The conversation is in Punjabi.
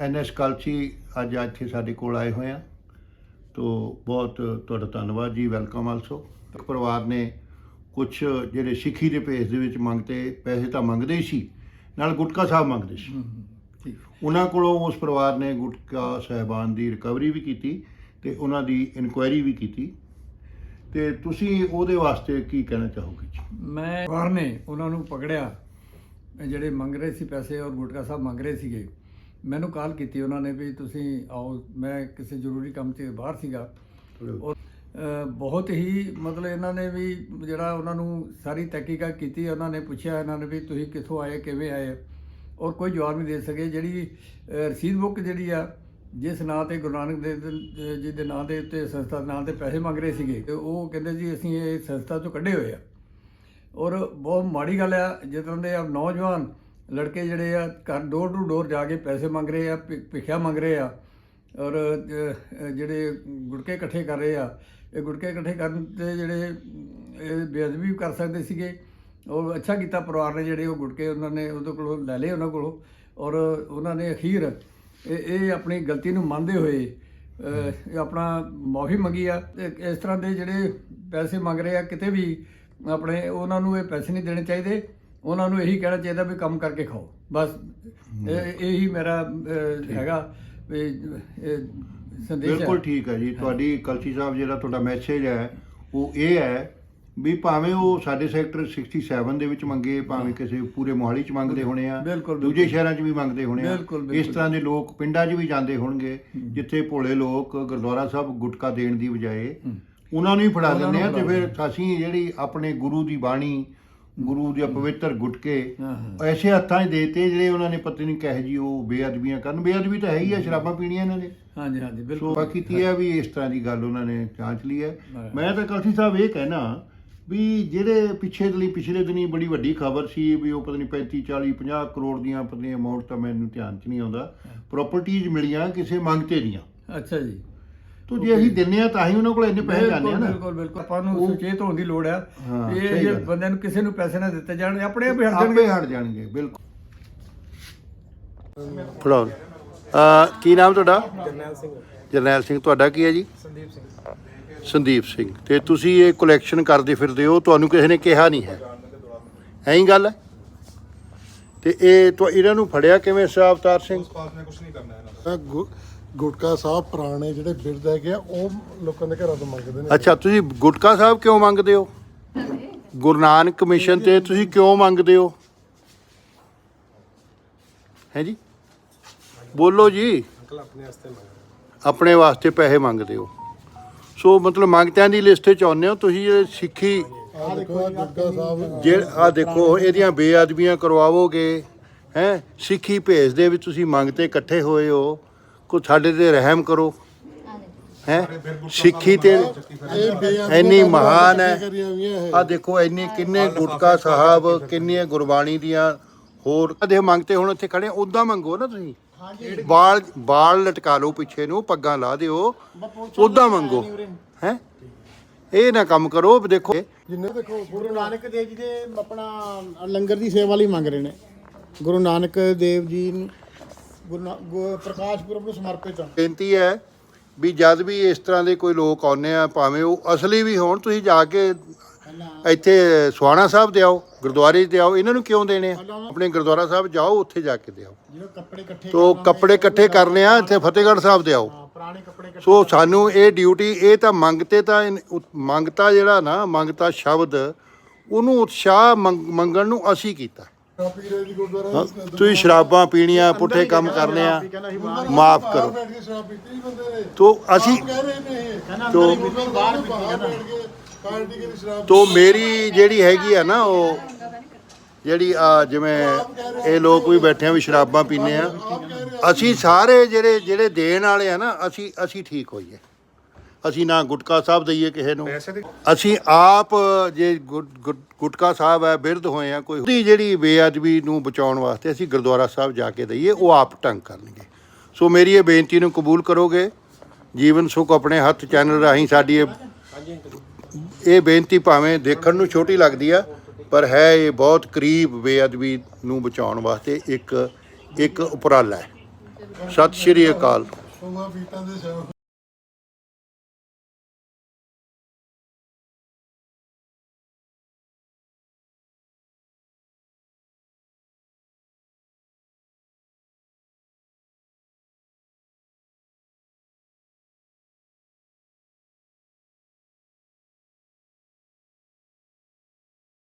ਐਨਐਸ ਕਲਸੀ ਅੱਜ ਇੱਥੇ ਸਾਡੇ ਕੋਲ ਆਏ ਹੋਏ ਆ। ਤੋ ਬਹੁਤ ਤੁਹਾਡਾ ਧੰਨਵਾਦ ਜੀ ਵੈਲਕਮ ਆਲਸੋ। ਪਰਿਵਾਰ ਨੇ ਕੁਝ ਜਿਹੜੇ ਸਿੱਖੀ ਦੇ ਭੇਸ ਦੇ ਵਿੱਚ ਮੰਗਤੇ ਪੈਸੇ ਤਾਂ ਮੰਗਦੇ ਹੀ ਸੀ ਨਾਲ ਗੁਟਕਾ ਸਾਹਿਬ ਮੰਗਦੇ ਸੀ। ਉਹਨਾਂ ਕੋਲੋਂ ਉਸ ਪਰਿਵਾਰ ਨੇ ਗੁਟਕਾ ਸਾਹਿਬਾਨ ਦੀ ਰਿਕਵਰੀ ਵੀ ਕੀਤੀ ਤੇ ਉਹਨਾਂ ਦੀ ਇਨਕੁਆਇਰੀ ਵੀ ਕੀਤੀ। ਤੇ ਤੁਸੀਂ ਉਹਦੇ ਵਾਸਤੇ ਕੀ ਕਹਿਣਾ ਚਾਹੋਗੇ ਜੀ? ਮੈਂ ਵਾਰ ਨੇ ਉਹਨਾਂ ਨੂੰ ਪਕੜਿਆ। ਜਿਹੜੇ ਮੰਗ ਰਹੇ ਸੀ ਪੈਸੇ ਔਰ ਗੁਟਕਾ ਸਾਹਿਬ ਮੰਗ ਰਹੇ ਸੀਗੇ ਮੈਨੂੰ ਕਾਲ ਕੀਤੀ ਉਹਨਾਂ ਨੇ ਵੀ ਤੁਸੀਂ ਆਓ ਮੈਂ ਕਿਸੇ ਜ਼ਰੂਰੀ ਕੰਮ 'ਤੇ ਬਾਹਰ ਸੀਗਾ। ਔਰ ਬਹੁਤ ਹੀ ਮਤਲਬ ਇਹਨਾਂ ਨੇ ਵੀ ਜਿਹੜਾ ਉਹਨਾਂ ਨੂੰ ਸਾਰੀ ਤਹਿਕੀਕਾਤ ਕੀਤੀ ਉਹਨਾਂ ਨੇ ਪੁੱਛਿਆ ਇਹਨਾਂ ਨੇ ਵੀ ਤੁਸੀਂ ਕਿੱਥੋਂ ਆਏ ਕਿਵੇਂ ਆਏ? ਔਰ ਕੋਈ ਜਵਾਬ ਨਹੀਂ ਦੇ ਸਕੇ। ਜਿਹੜੀ ਰਸੀਦ ਬੁੱਕ ਜਿਹੜੀ ਆ ਜਿਸ ਨਾਂ ਤੇ ਗੁਰੂ ਨਾਨਕ ਦੇਵ ਦੇ- ਜੀ ਦੇ ਨਾਂ ਦੇ ਉੱਤੇ ਸੰਸਥਾ ਦੇ ਨਾਂ ਤੇ ਪੈਸੇ ਮੰਗ ਰਹੇ ਸੀਗੇ ਤੇ ਉਹ ਕਹਿੰਦੇ ਜੀ ਅਸੀਂ ਇਹ ਸੰਸਥਾ ਚੋਂ ਕੱਢੇ ਹੋਏ ਆ। ਔਰ ਬਹੁਤ ਮਾੜੀ ਗੱਲ ਆ ਜਿੱਦਾਂ ਦੇ ਆ ਨੌਜਵਾਨ ਲੜਕੇ ਜਿਹੜੇ ਆ, ਘਰ ਡੋਰ ਟੂ ਡੋਰ ਜਾ ਕੇ ਪੈਸੇ ਮੰਗ ਰਹੇ ਆ, ਭਿ- ਭਿੱਖਿਆ ਮੰਗ ਰਹੇ ਆ ਔਰ ਜਿਹੜੇ ਗੁਟਕੇ ਇਕੱਠੇ ਕਰ ਰਹੇ ਆ, ਇਹ ਗੁਟਕੇ ਇਕੱਠੇ ਕਰਨ ਤੇ ਜਿਹੜੇ ਇਹ ਬੇਅਦਬੀ ਕਰ ਸਕਦੇ ਸੀਗੇ। ਉਹ ਅੱਛਾ ਕੀਤਾ ਪਰਿਵਾਰ ਨੇ ਜਿਹੜੇ ਉਹ ਗੁਟਕੇ ਉਹਨਾਂ ਨੇ ਉਹਦੇ ਕੋਲੋਂ ਲੈ ਲਏ ਉਹਨਾਂ ਕੋਲੋਂ ਔਰ ਉਹਨਾਂ ਨੇ ਅਖੀਰ ਇਹ ਆਪਣੀ ਗਲਤੀ ਨੂੰ ਮੰਨਦੇ ਹੋਏ ਆਪਣਾ ਮਾਫੀ ਮੰਗੀ ਆ। ਤੇ ਇਸ ਤਰ੍ਹਾਂ ਦੇ ਜਿਹੜੇ ਪੈਸੇ ਮੰਗ ਰਹੇ ਆ, ਕਿਤੇ ਵੀ ਆਪਣੇ ਉਹਨਾਂ ਨੂੰ ਇਹ ਪੈਸੇ ਨਹੀਂ ਦੇਣੇ ਚਾਹੀਦੇ। ਉਹਨਾਂ ਨੂੰ ਇਹੀ ਕਹਿਣਾ ਚਾਹੀਦਾ ਵੀ ਕੰਮ ਕਰਕੇ ਖਾਓ। ਬਸ ਇਹ ਇਹੀ ਮੇਰਾ ਹੈਗਾ ਵੀ ਇਹ ਸੰਦੇਸ਼ ਹੈ। ਬਿਲਕੁਲ ਠੀਕ ਹੈ ਜੀ। ਤੁਹਾਡੀ ਕਲਸੀ ਸਾਹਿਬ ਜਿਹੜਾ ਤੁਹਾਡਾ ਮੈਸੇਜ ਹੈ ਉਹ ਇਹ ਹੈ ਵੀ ਭਾਵੇਂ ਉਹ ਸਾਡੇ ਸੈਕਟਰ 67 ਦੇ ਵਿੱਚ ਮੰਗੇ ਭਾਵੇਂ ਕਿਸੇ ਪੂਰੇ ਮੋਹਾਲੀ ਚ ਮੰਗਦੇ ਹੋਣੇ ਆ ਬਿਲਕੁਲ, ਦੂਜੇ। ਸ਼ਹਿਰਾਂ 'ਚ ਵੀ ਮੰਗਦੇ ਹੋਣੇ ਆ। ਬਿਲਕੁਲ, ਇਸ। ਤਰ੍ਹਾਂ ਦੇ ਲੋਕ ਪਿੰਡਾਂ 'ਚ ਵੀ ਜਾਂਦੇ ਹੋਣਗੇ ਜਿੱਥੇ ਭੋਲੇ ਲੋਕ ਗੁਰਦੁਆਰਾ ਸਾਹਿਬ ਗੁਟਕਾ ਦੇਣ ਦੀ ਬਜਾਏ ਉਹਨਾਂ ਨੂੰ ਹੀ ਫੜਾ ਉਹਨਾਂ ਦਿੰਦੇ ਆ ਤੇ ਫੜਾ ਫਿਰ ਅਸੀਂ ਜਿਹੜੀ ਆਪਣੇ ਗੁਰੂ ਦੀ ਬਾਣੀ ਗੁਰੂ ਦੇ ਪਵਿੱਤਰ ਗੁਟਕੇ। ਐਸੇ ਹੱਥਾਂ 'ਚ ਦੇਤੇ ਜਿਹੜੇ ਉਹਨਾਂ ਨੇ ਪਤਾ ਨਹੀਂ ਕਹੇ ਜੀ ਉਹ ਬੇਅਦਬੀਆਂ ਕਰਨ। ਬੇਅਦਬੀ ਤਾਂ ਹੈ ਹੀ ਆ ਸ਼ਰਾਬਾਂ ਪੀਣੀਆਂ ਇਹਨਾਂ ਨੇ। ਹਾਂਜੀ ਹਾਂਜੀ ਸੋ ਬਿਲਕੁਲ। ਬਾਕੀ ਤੀ ਹੈ ਵੀ ਇਸ ਤਰ੍ਹਾਂ ਦੀ ਗੱਲ ਉਹਨਾਂ ਨੇ ਜਾਂਚ ਲਈ ਹੈ। ਮੈਂ ਤਾਂ ਕਲਸੀ ਸਾਹਿਬ ਇਹ ਕਹਿਣਾ ਵੀ ਜਿਹੜੇ ਪਿੱਛੇ ਦਿਨੀ ਪਿਛਲੇ ਦਿਨੀ ਬੜੀ ਵੱਡੀ ਖਬਰ ਸੀ ਵੀ ਉਹ ਪਤਾ ਨਹੀਂ 35 40 50 ਕਰੋੜ ਦੀਆਂ ਪਤਾ ਨਹੀਂ ਅਮਾਉਂਟ ਤਾਂ ਮੈਨੂੰ ਧਿਆਨ 'ਚ ਨਹੀਂ ਆਉਂਦਾ। ਪ੍ਰਾਪਰਟੀਆਂ ਮਿਲੀਆਂ ਕਿਸੇ ਮੰਗਤੇ ਦੀਆਂ। ਅੱਛਾ ਜੀ। ਤੋ ਜੇ ਅਸੀਂ ਦਿੰਨੇ ਆ ਤਾਂ ਹੀ ਉਹਨਾਂ ਕੋਲ ਇੰਨੇ ਪੈਸੇ ਜਾਂਦੇ ਆ ਬਿਲਕੁਲ ਨਾ। ਬਿਲਕੁਲ ਬਿਲਕੁਲ। ਆਪਾਂ ਨੂੰ ਸੁਚੇਤ ਹੋਣ ਦੀ ਲੋੜ ਆ। ਹਾਂ, ਇਹ ਸਹੀ ਜੇ ਗੱਲ। ਬੰਦਿਆਂ ਨੂੰ ਕਿਸੇ ਨੂੰ ਪੈਸੇ ਨਾ ਦਿੱਤੇ ਜਾਣ ਆਪਣੇ ਆਪ ਹੀ ਹਟ ਆਪੇ ਜਾਣਗੇ ਹਟ ਜਾਣਗੇ ਬਿਲਕੁਲ। ਫੜਾਓ ਅ ਕੀ ਨਾਮ ਤੁਹਾਡਾ? ਜਰਨੈਲ ਸਿੰਘ। ਜਰਨੈਲ ਸਿੰਘ ਤੁਹਾਡਾ ਕੀ ਹੈ ਜੀ? ਸੰਦੀਪ ਸਿੰਘ। ਸੰਦੀਪ ਸਿੰਘ। ਤੇ ਤੁਸੀਂ ਇਹ ਕਲੈਕਸ਼ਨ ਕਰਦੇ ਫਿਰਦੇ ਹੋ ਤੁਹਾਨੂੰ ਕਿਸੇ ਨੇ ਕਿਹਾ ਨਹੀਂ ਹੈ। ਐਂ ਹੀ ਗੱਲ ਹੈ? ਤੇ ਇਹ ਤੋਂ ਇਹਨਾਂ ਨੂੰ ਫੜਿਆ ਕਿਵੇਂ ਸਾਹਿਬ ਅਵਤਾਰ ਸਿੰਘ? ਪਾਸ ਮੈਂ ਕੁਝ ਨਹੀਂ ਕਰਨਾ ਹੈ ਇਹ ਗੁ- ਗੁਟਕਾ ਸਾਹਿਬ ਪੁਰਾਣੇ ਜਿਹੜੇ ਬਿਰਧ ਹੈਗੇ ਆ ਉਹ ਲੋਕਾਂ ਦੇ ਘਰਾਂ ਤੋਂ ਮੰਗਦੇ ਨੇ। ਅੱਛਾ ਤੁਸੀਂ ਗੁਟਕਾ ਸਾਹਿਬ ਕਿਉਂ ਮੰਗਦੇ ਹੋ? ਗੁਰੂ ਨਾਨਕ ਮਿਸ਼ਨ ਤੇ ਤੁਸੀਂ ਕਿਉਂ ਮੰਗਦੇ ਹੋ? ਹੈ ਜੀ? ਬੋਲੋ ਜੀ। ਅੰਕਲ ਆਪਣੇ ਵਾਸਤੇ ਆਪਣੇ ਵਾਸਤੇ ਪੈਸੇ ਮੰਗਦੇ ਹੋ। ਸੋ ਮਤਲਬ ਮੰਗਤਿਆਂ ਦੀ ਲਿਸਟ 'ਚ ਆਉਂਦੇ ਹੋ ਤੁਸੀਂ ਜਿਹੜੇ ਸਿੱਖੀ ਆ ਦੇਖੋ ਆਹ ਗੁਟਕਾ ਸਾਹਿਬ ਜੇ ਆ ਦੇਖੋ ਇਹਦੀਆਂ ਬੇਅਦਬੀਆਂ ਕਰਵਾਵੋਗੇ ਹੈ? ਸਿੱਖੀ ਭੇਸ ਦੇ ਵਿੱਚ ਤੁਸੀਂ ਮੰਗਤੇ ਇਕੱਠੇ ਹੋਏ ਹੋ। ਕੋ ਸਾਡੇ ਤੇ ਰਹਿਮ ਕਰੋ। ਹੈ? ਸਿੱਖੀ ਤੇ ਇਹ ਬੇਅਦਬੀਆਂ ਇੰਨੀ ਮਹਾਨ ਹੈ। ਆ ਦੇਖੋ ਇੰਨੇ ਕਿੰਨੇ ਗੁਟਕਾ ਸਾਹਿਬ ਕਿੰਨੀਆਂ ਗੁਰਬਾਣੀ ਦੀਆਂ ਹੋਰ। ਦੇ ਮੰਗਤੇ ਹੁਣ ਇੱਥੇ ਖੜੇ ਉਦਾਂ ਮੰਗੋ ਨਾ ਤੁਸੀਂ। ਬਾਲ ਬਾਲ ਲਟਕਾ ਲਓ ਪਿੱਛੇ ਨੂੰ ਪੱਗਾਂ ਲਾ ਦਿਓ। ਉਦਾਂ ਮੰਗੋ। ਹੈ? ਇਹ ਨਾ ਕੰਮ ਕਰੋ ਦੇਖੋ। ਜਿੰਨੇ ਦੇਖੋ ਗੁਰੂ ਨਾਨਕ ਦੇਵ ਜੀ ਦੇ ਆਪਣਾ ਲੰਗਰ ਦੀ ਸੇਵਾ ਲਈ ਮੰਗ ਰਹੇ ਨੇ। ਗੁਰੂ ਨਾਨਕ ਦੇਵ ਜੀ ਨੂੰ ਗੁਰੂ ਪ੍ਰਕਾਸ਼ ਪੁਰਬ ਨੂੰ ਸਮਰਪਿਤ ਬੇਨਤੀ ਹੈ ਵੀ ਜਦ ਵੀ ਇਸ ਤਰ੍ਹਾਂ ਦੇ ਕੋਈ ਲੋਕ ਆਉਂਦੇ ਆ ਭਾਵੇਂ ਉਹ ਅਸਲੀ ਵੀ ਹੋਣ ਤੁਸੀਂ ਜਾ ਕੇ ਇੱਥੇ ਸੁਹਾਣਾ ਸਾਹਿਬ ਦੇ ਆਓ ਗੁਰਦੁਆਰੇ ਦੇ ਆਓ ਇਹਨਾਂ ਨੂੰ ਕਿਉਂ ਦੇਣੇ ਆ? ਆਪਣੇ ਗੁਰਦੁਆਰਾ ਸਾਹਿਬ ਜਾਓ ਉੱਥੇ ਜਾ ਕੇ ਦੇ ਆਓ। ਜਿਹੜੇ ਕੱਪੜੇ ਇਕੱਠੇ ਤੋ ਕੱਪੜੇ ਇਕੱਠੇ ਕਰਨੇ ਆ ਇੱਥੇ ਫਤਿਹਗੜ੍ਹ ਸਾਹਿਬ ਦੇ ਆਓ ਹਾਂ, ਪੁਰਾਣੇ ਕੱਪੜੇ ਇਕੱਠੇ ਸੋ ਸਾਨੂੰ ਇਹ ਡਿਊਟੀ ਇਹ ਤਾਂ ਮੰਗਤੇ ਤਾਂ ਮੰਗਤਾ ਜਿਹੜਾ ਨਾ ਮੰਗਤਾ ਸ਼ਬਦ ਉਹਨੂੰ ਉਤਸ਼ਾਹ ਮੰਗ- ਮੰਗਣ ਨੂੰ ਅਸੀਂ ਕੀਤਾ। ਤੁਸੀਂ ਸ਼ਰਾਬਾਂ ਪੀਣੀਆਂ ਪੁੱਠੇ ਕੰਮ ਕਰਨੇ ਆ। ਮਾਫ ਕਰੋ। ਤੋ ਅਸੀਂ ਤੋ ਮੇਰੀ ਜਿਹੜੀ ਹੈਗੀ ਆ ਨਾ ਉਹ ਜਿਹੜੀ ਆ ਜਿਵੇਂ ਇਹ ਲੋਕ ਵੀ ਬੈਠੇ ਆ ਵੀ ਸ਼ਰਾਬਾਂ ਪੀਂਦੇ ਆ। ਅਸੀਂ ਸਾਰੇ ਜਿਹੜੇ ਜਿਹੜੇ ਦੇਣ ਵਾਲੇ ਆ ਨਾ ਅਸੀਂ ਅਸੀਂ ਠੀਕ ਹੋਈਏ। ਅਸੀਂ ਨਾ ਗੁਟਕਾ ਸਾਹਿਬ ਦਈਏ ਕਿਸੇ ਨੂੰ। ਅਸੀਂ ਆਪ ਜੇ ਗੁਟਕਾ ਸਾਹਿਬ ਹੈ ਬਿਰਧ ਹੋਏ ਆ ਕੋਈ ਉਹਦੀ ਜਿਹੜੀ ਬੇਅਦਬੀ ਨੂੰ ਬਚਾਉਣ ਵਾਸਤੇ ਅਸੀਂ ਗੁਰਦੁਆਰਾ ਸਾਹਿਬ ਜਾ ਕੇ ਦਈਏ ਉਹ ਆਪ ਢੰਗ ਕਰਨਗੇ। ਸੋ ਮੇਰੀ ਇਹ ਬੇਨਤੀ ਨੂੰ ਕਬੂਲ ਕਰੋਗੇ। ਜੀਵਨ ਸੁਖ ਆਪਣੇ ਹੱਥ ਚੈਨਲ ਰਾਹੀਂ ਸਾਡੀ ਇਹ ਇਹ ਬੇਨਤੀ ਭਾਵੇਂ ਦੇਖਣ ਨੂੰ ਛੋਟੀ ਲੱਗਦੀ ਆ ਪਰ ਹੈ ਇਹ ਬਹੁਤ ਕਰੀਬ ਬੇਅਦਬੀ ਨੂੰ ਬਚਾਉਣ ਵਾਸਤੇ ਇੱਕ ਇੱਕ ਉਪਰਾਲਾ ਹੈ। ਸਤਿ ਸ਼੍ਰੀ ਅਕਾਲ।